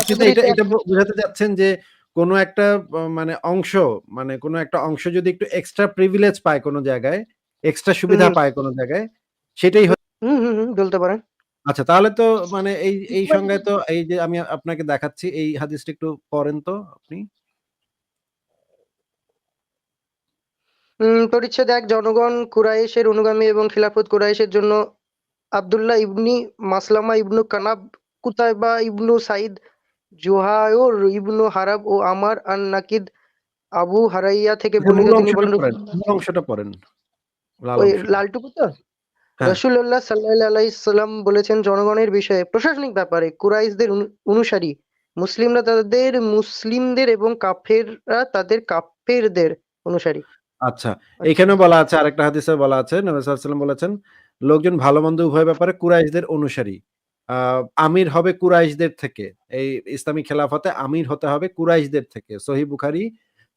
আপনি তো এটা এটা বোঝাতে যে কোন একটা মানে অংশ মানে কোন একটা অংশ যদি একটু এক্সট্রা প্রিভিলেজ পায় কোন জায়গায়, এক্সট্রা সুবিধা পায় কোন জায়গায়, সেটাই বলতে পারেন। আচ্ছা তাহলে তো মানে এই এই সংজ্ঞায় তো এই যে আমি আপনাকে দেখাচ্ছি এই হাদিসটা একটু পড়েন তো আপনি। পরিচ্ছেদ ১ জনগণ কুরাইশের অনুগামী এবং খিলাফত কুরাইশের জন্য Abdullah ibn Maslama ibn Qanab, Qutaiba ibn Said, Zuhair ibn Harb ও আমার আন-নাকিদ আবু হারাইয়া থেকে বর্ণিত তিনি বলেন অংশটা পড়েন। ওই লালটুকু তো? হ্যাঁ। রাসূলুল্লাহ সাল্লাল্লাহু আলাইহি সাল্লাম বলেছেন জনগণের বিষয়ে প্রশাসনিক ব্যাপারে কুরাইশদের অনুসারী মুসলিমরা তাদের মুসলিমদের এবং কাফেররা তাদের কাফেরদের অনুসারী। আচ্ছা, এখানেও বলা আছে আরেকটা হাদিসে বলা আছে নবী সাল্লাল্লাহু আলাইহি বলেছেন, লোকজন ভালো-মন্দ উভয় ব্যাপারে কুরাইশদের অনুসারী। আমির হবে কুরাইশদের থেকে। এই ইসলামী খেলাফতে আমির হতে হবে কুরাইশদের থেকে। সহি বুখারি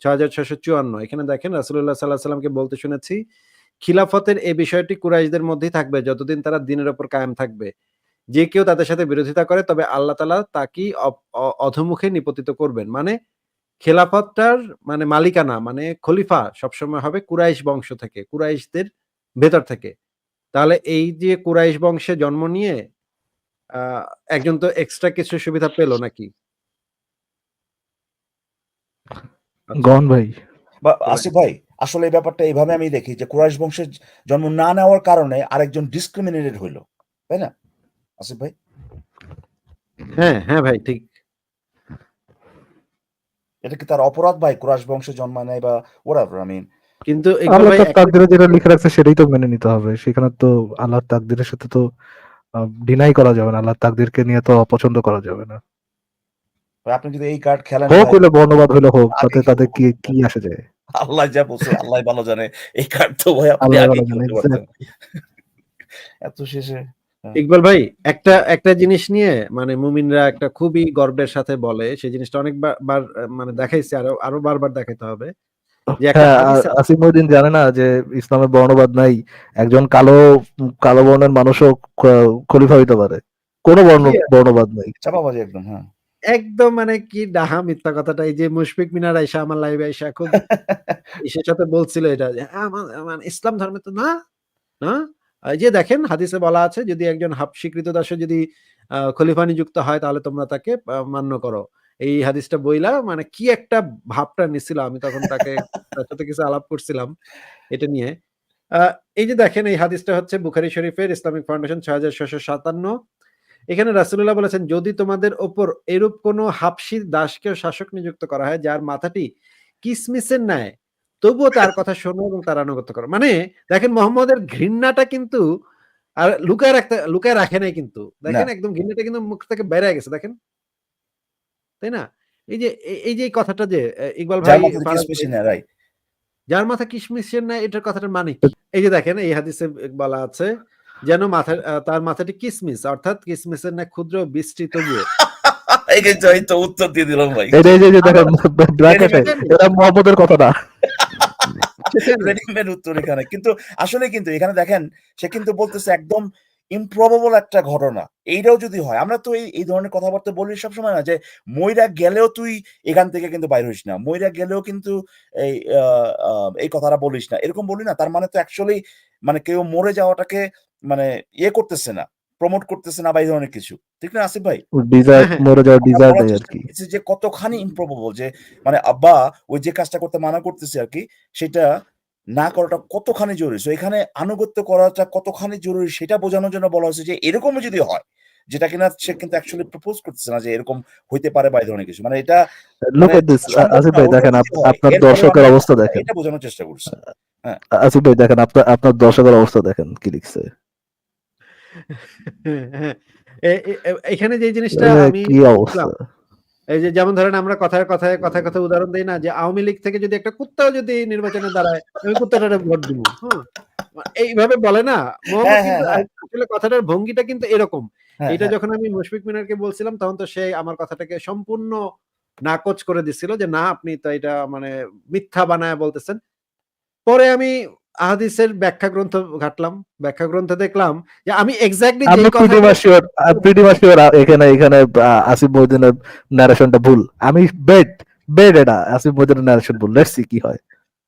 ছ হাজার ছশো চুয়ান্ন এখানে দেখেন রাসূলুল্লাহ সাল্লাল্লাহু আলাইহি ওয়াসাল্লামকে বলতে শুনেছি, খিলাফতের এই বিষয়টি কুরাইশদের মধ্যেই থাকবে যতদিন তারা দিনের ওপর কায়েম থাকবে। যে কেউ তাদের সাথে বিরোধিতা করে তবে আল্লাহ তালা তাকেই অধোমুখে নিপতিত করবেন। মানে খেলাফতটার মানে মালিকানা মানে খলিফা সবসময় হবে কুরাইশ বংশ থেকে, কুরাইশদের ভেতর থেকে। তাহলে এই যে কুরাইশ বংশে জন্ম নিয়ে একজন তো এক্সট্রা কিছু সুবিধা পেল নাকি? আচ্ছা। গন ভাই। আসিফ ভাই, আসলে এই ব্যাপারটা এইভাবে আমি দেখি যে কুরাইশ বংশের জন্ম না নেওয়ার কারণে আরেকজন ডিসক্রিমিনেটেড হইল। তাই না? আসিফ ভাই? হ্যাঁ, হ্যাঁ ভাই ঠিক। এটা কি তার অপরাধ ভাই কুরাইশ বংশে জন্ম নেয় বা whatever I mean কিন্তু আল্লাহ ভাই তাকদিরে যেটা লিখে রাখছে সেটাই তো মেনে নিতে হবে। সেখানে তো আল্লাহর তাকদিরের সাথে তো ডিনাই করা যাবে না। আল্লাহর তাকদিরকে নিয়ে তো অপছন্দ করা যাবে না। আপনি যদি এই কার্ড খেলেন হোক হইলে বর্ণবাদ হইলে হোক। আগে তাতে তাদের কি কি আসে যায়? আল্লাহ যা বলছে আল্লাহই ভালো জানে। এই কার্ড তো ভাই আপনি আল্লাহ পারতেন। এত শেষে হ্যাঁ। ইকবাল ভাই একটা একটা জিনিস নিয়ে মানে মুমিনরা একটা খুবই গর্বের সাথে বলে সেই জিনিসটা অনেকবার বার মানে দেখাইছে আরও আরও বারবার দেখাইতে হবে। হ্যাঁ, জানে না যে ইসলামে বর্ণবাদ নাই। একজন কালো কালো বর্ণের মানুষও খলিফা হইতে পারে। কোন বর্ণ বর্ণবাদ নাই। চাপাবাজি একদম হ্যাঁ। একদম মানে কি ডাহা মিথ্যা কথাটা এই যে মুশফিক মিনার আইসা আমার লাইভে আইসা খুব ইসের সাথে বলছিল এটা যে মানে ইসলাম ধর্মে তো না, না? এই যে দেখেন হাদিসে বলা আছে যদি একজন হাফ স্বীকৃত কৃতদাসও যদি খলিফা নিযুক্ত হয় তাহলে তোমরা তাকে মান্য করো। এই হাদিসটা বইলা মানে কি একটা ভাবটা নিছিল আমি তখন তাকে তার সাথে কিছু আলাপ করছিলাম এটা নিয়ে। এই যে দেখেন এই হাদিসটা হচ্ছে বুখারী শরীফের ইসলামিক ফাউন্ডেশন ৬৬৫৭ এখানে রাসূলুল্লাহ বলেছেন যদি তোমাদের উপর এরূপ কোন হাবশী দাসকে শাসক নিযুক্ত করা হয় যার মাথাটি কিসমিসের ন্যায় তবুও তার কথা শোনো এবং তার আনুগত্য করো। মানে দেখেন মোহাম্মদের ঘৃণাটা কিন্তু আর লুকায় রাখতে লুকায় রাখে নাই কিন্তু। দেখেন একদম ঘৃণাটা কিন্তু মুখ থেকে হয়ে গেছে দেখেন। তাই না? এই যে এই যে কথাটা যে ইকবাল ভাই। যার মাথা কিশমিশের ন্যায় এটার কথাটার মানে এই যে দেখেন এই হাদিসে বলা আছে যেন মাথা তার মাথাটি কিসমিস অর্থাৎ কিসমিসের ন্যায় ক্ষুদ্র বৃষ্টি তবুও। এই যে এই তো উত্তর দিয়ে দিলাম ভাই। এই যে এই যে এই যে দেখেন আবার ব্র্যাকেটে দেখেন এটা মোহাম্মদের কথা না। রেডিমেড উত্তর এখানে। কিন্তু আসলে কিন্তু এখানে দেখেন সে কিন্তু বলতেছে একদম ইমপ্রবাবল একটা ঘটনা। এইটাও যদি হয় আমরা তো এই, এই ধরনের কথাবার্তা বলি সবসময় না যে ময়রা গেলেও তুই এখান থেকে কিন্তু বাইর হইস না। মইরা গেলেও কিন্তু এই এই কথাটা বলিস না। এরকম বলি না? তার মানে তো অ্যাকচুয়ালি মানে কেউ মরে যাওয়াটাকে মানে ইয়ে করতেছে না। প্রমোট করতেছে না বা এই ধরনের কিছু। ঠিক না আসিফ ভাই? হ্যাঁ, হ্যাঁ। মরে যাওয়ার ডিজায়ার যে কতখানি ইমপ্রবাবল যে মানে আব্বা ওই যে কাজটা করতে মানা করতেছে আরকি সেটা না করাটা কতখানি জরুরি। সো এখানে আনুগত্য করাটা কতখানি জরুরি সেটা বোঝানোর জন্য বলা হয়েছে যে এরকমও যদি হয় যেটা কিনা সে কিন্তু অ্যাকচুয়ালি প্রপোজ করতেছে না যে এরকম হইতে পারে বা এই ধরনের কিছু। মানে এটা লুক এট দিস আসিফ ভাই দেখেন আপ আপনার দর্শকের অবস্থা দেখেন। এটা বোঝানোর চেষ্টা করছে হ্যাঁ। আসিফ ভাই দেখেন আপনার আপনার দর্শকের অবস্থা দেখেন কি লিখছে। হ্যাঁ, হ্যাঁ। এখানে যে জিনিসটা আমি কি অবস্থা? এই যে যেমন ধরেন আমরা কথায়, কথায়, কথায়, কথায় উদাহরণ দেই না যে আওয়ামী লীগ থেকে যদি একটা কুত্তাও যদি নির্বাচনে দাঁড়ায় আমি কুত্তাটারে ভোট দিব। হ্যাঁ? এইভাবে বলে না? হ্যাঁ, হ্যাঁ, হ্যাঁ। আসলে কথাটার ভঙ্গিটা কিন্তু এরকম। এটা। যখন আমি মুশফিক মিনারকে বলছিলাম তখন তো সে আমার কথাটাকে সম্পূর্ণ নাকচ করে দিছিল যে না আপনি তো এটা মানে মিথ্যা বানায় বলতেছেন। পরে আমি হাদিসের ব্যাখ্যা গ্রন্থ ঘাটলাম। ব্যাখ্যা গ্রন্থে দেখলাম যে আমি এক্সাক্টলি আমি প্রিটি কথাটা মাচ সিওর প্রিটি মাচ এখানে এখানে আসিফ মহিউদ্দিনের ন্যারেশনটা ভুল। আমি বেট বেট এটা আসিফ মহিউদ্দিনের ন্যারেশন ভুল। লেটস সি কি হয়।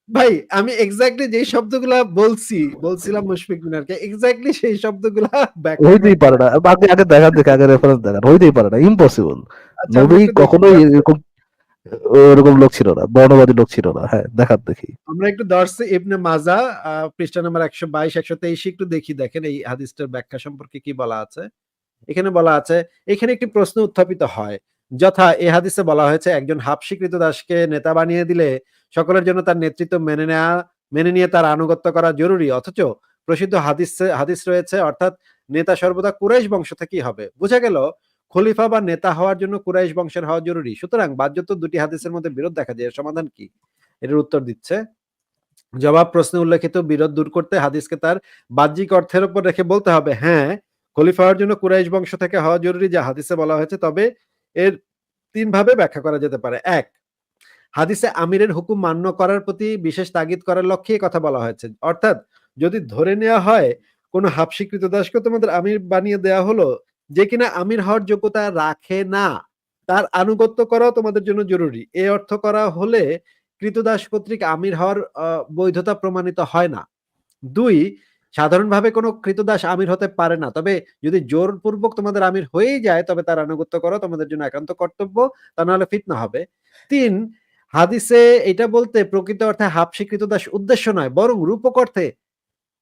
ভাই আমি এক্সাক্টলি যেই শব্দগুলা বলছি, বলছিলাম মুশফিক মিনারকে এক্সাক্টলি সেই শব্দগুলা ব্যাখ্যা হইতেই পারে না। আগে আগে দেখান দেখে আগে রেফারেন্স দেখান। হইতেই পারে না। ইম্পসিবল। আচ্ছা নবী কখনোই এরকম ওরকম লোক ছিল না। বর্ণবাদী লোক ছিল না। হ্যাঁ, দেখান দেখি। আমরা একটু দর্শে ইবনে মাজা পৃষ্ঠা নাম্বার ১২২ ১২৩ একটু দেখি দেখেন এই হাদিসটার ব্যাখ্যা সম্পর্কে কি বলা আছে। এখানে বলা আছে, এখানে একটি প্রশ্ন উত্থাপিত হয়। যথা এই হাদিসে বলা হয়েছে একজন ক্রীতদাসকে নেতা বানিয়ে দিলে সকলের জন্য তার নেতৃত্ব মেনে নেয়া মেনে নিয়ে তার আনুগত্য করা জরুরি। অথচ প্রসিদ্ধ হাদিস হাদিস রয়েছে অর্থাৎ নেতা সর্বদা কুরাইশ বংশ থেকেই হবে। বোঝা গেল খলিফা বা নেতা হওয়ার জন্য কুরাইশ বংশের হওয়া জরুরি। সুতরাং বাহ্যত দুটি হাদিসের মধ্যে বিরোধ দেখা যায়। সমাধান কি? এটার উত্তর দিচ্ছে। জবাব প্রশ্নে উল্লেখিত বিরোধ দূর করতে হাদিসকে তার বাহ্যিক অর্থের উপর রেখে বলতে হবে, হ্যাঁ, খলিফা হওয়ার জন্য কুরাইশ বংশ থেকে হওয়া জরুরি যা হাদিসে বলা হয়েছে। তবে এর ৩ ভাবে ব্যাখ্যা করা যেতে পারে। এক হাদিসে আমিরের হুকুম মান্য করার প্রতি বিশেষ তাগিদ করার লক্ষ্যে কথা বলা হয়েছে। অর্থাৎ যদি ধরে নেওয়া হয় কোন হাবশী দাসকে তোমাদের আমির বানিয়ে দেয়া হলো যে কিনা আমির হওয়ার যোগ্যতা রাখে না, তার আনুগত্য করাও তোমাদের জন্য জরুরি। এ অর্থ করা হলে ক্রীতদাস কর্তৃক আমির হওয়ার বৈধতা প্রমাণিত হয় না। দুই সাধারণভাবে কোনো ক্রীতদাস আমির হতে পারে না। তবে যদি জোরপূর্বক তোমাদের আমির হয়েই যায় তবে তার আনুগত্য করা তোমাদের জন্য একান্ত কর্তব্য। তা নাহলে ফিতনা হবে। তিন হাদিসে এটা বলতে প্রকৃত অর্থে হাবশী ক্রীতদাস উদ্দেশ্য নয় বরং রূপক অর্থে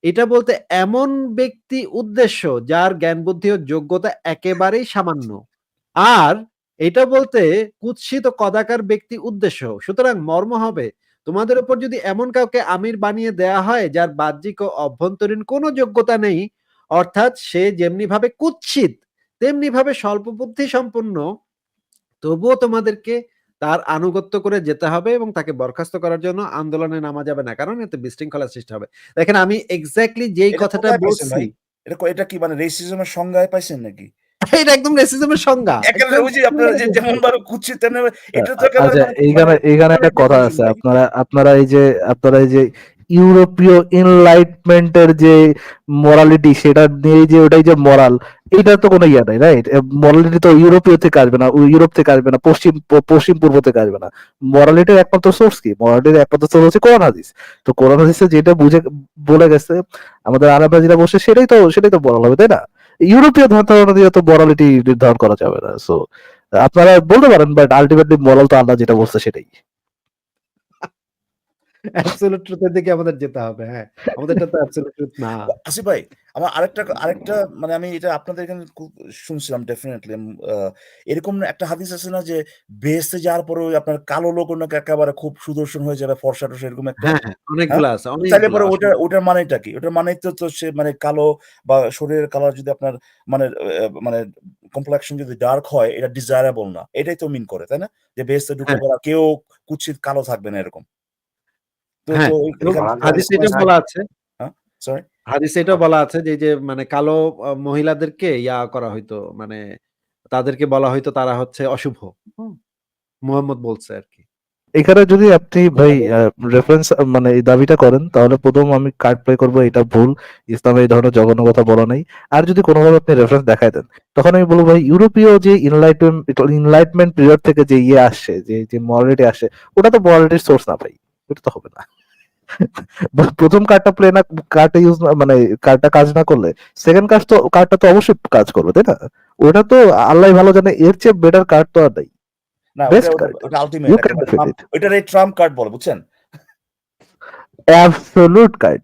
এটা বলতে এমন ব্যক্তি উদ্দেশ্য যার জ্ঞান বুদ্ধি ও যোগ্যতা একেবারেই সামান্য। আর এটা বলতে কুৎসিত কদাকার ব্যক্তি উদ্দেশ্য। সুতরাং মর্ম হবে তোমাদের উপর যদি এমন কাউকে আমির বানিয়ে দেয়া হয় যার বাহ্যিক ও অভ্যন্তরীণ কোনো যোগ্যতা নেই, অর্থাৎ সে যেমনিভাবে কুৎসিত তেমনিভাবে স্বল্প বুদ্ধি সম্পন্ন, তবুও তোমাদেরকে তার আনুগত্য করে যেতে হবে এবং তাকে বরখাস্ত করার জন্য আন্দোলনে নামা যাবে না। কারণ এতে বিশৃঙ্খলার সৃষ্টি হবে। দেখেন আমি এক্স্যাক্টলি যেই কথাটা বলছি? এটা এটা কি মানে রেসিজমের সংজ্ঞায় পাইছেন নাকি? এটা একদম রেসিজমের সংজ্ঞা। একেবারে একদম ওই যে আপনারা যে যেমন তেমনি এটা তো আচ্ছা এইখানে এইখানে একটা কথা আছে। আপনারা আপনারা এই যে আপনারা এই যে ইউরোপীয় এনলাইটমেন্ট এর যে মোরালিটি সেটা নিয়ে যে ওটাই যে মোরাল এটার তো কোনো ইয়ে নাই রাইট? মোরালিটি তো ইউরোপীয় থেকে আসবে না, ইউরোপ থেকে আসবে না, পশ্চিম পশ্চিম পূর্ব থেকে আসবে না। মোরালিটির একমাত্র সোর্স কি? মোরালিটির একমাত্র সোর্স হচ্ছে কোরআন হাদিস। তো কোরআন হাদিসে যেটা বুঝে বলে গেছে আমাদের আরবরা যেটা বসে সেটাই তো সেটাই তো মোরাল হবে তাই না? ইউরোপীয় ধারণা দিয়ে তো মরালিটি নির্ধারণ করা যাবে না। সো আপনারা বলতে পারেন বাট আলটিমেটলি মরাল তো আল্লাহ যেটা বলছে সেটাই। অ্যাবসোলিউট ট্রুথ এর দিকে আমাদের যেতে হবে। হ্যাঁ। আমাদেরটা তো অ্যাবসোলিউট ট্রুথ না। আসিফ ভাই, আমার আরেকটা আরেকটা মানে আমি এটা আপনাদের এখানে খুব শুনছিলাম ডেফিনিটলি এরকম একটা হাদিস আছে না যে বেহেশতে যাওয়ার পরে ওই আপনার কালো লোক নাকি একেবারে খুব সুদর্শন হয়ে যাবে ফর্সা-টর্সা এরকম একটা হ্যাঁ, হ্যাঁ। হ্যাঁ? অনেকগুলা পরে ওটার মানেটা কি? ওটার মানেই তো তো সে মানে কালো বা শরীরের কালার যদি আপনার মানে মানে কমপ্লেক্সন যদি ডার্ক হয় এটা ডিজায়ারেবল না। এটাই তো মিন করে, তাই না? যে বেহেশতে ঢুকলে হ্যাঁ। কেউ কুৎসিত কালো থাকবে না এরকম। তো হ্যাঁ, তো এবং এখানে হাদিসে এটা বলা আছে হ্যাঁ? সরি? হাদিসে এটাও বলা আছে যে, যে মানে কালো মহিলাদেরকে ইয়া করা হইতো মানে তাদেরকে বলা হইতো তারা হচ্ছে অশুভ। হুম? মুহাম্মদ বলছে আরকি। এখানে যদি আপনি ভাই রেফারেন্স মানে এই দাবিটা করেন তাহলে ১ম আমি কার্ড প্লে করব এটা ভুল। ইসলামে এই ধরনের জঘন্য কথা বলা নাই। আর যদি কোনোভাবে আপনি রেফারেন্স দেখায় দেন, তখন আমি বলব ভাই ইউরোপীয় যে ইনলাইটম ইনলাইটমেন্ট পিরিয়ড থেকে যে ইয়ে আসছে, যে যে মোরালিটি আসে ওটা তো মোরালিটির সোর্স না ভাই। ওটা তো হবে না। প্রথম কার্ডটা প্লে না কার্ডটা ইউজ মানে কার্ডটা কাজ না করলে সেকেন্ড কার্ড তো কার্ডটা তো অবশ্যই কাজ করবে, তাই না? ওটা তো আল্লাহ ভালো জানে এর চেয়ে বেটার কার্ড তো আর নাই। না ওটা আল্টিমেট এই ট্রাম্প কার্ড বল বুঝছেন? Absolute card.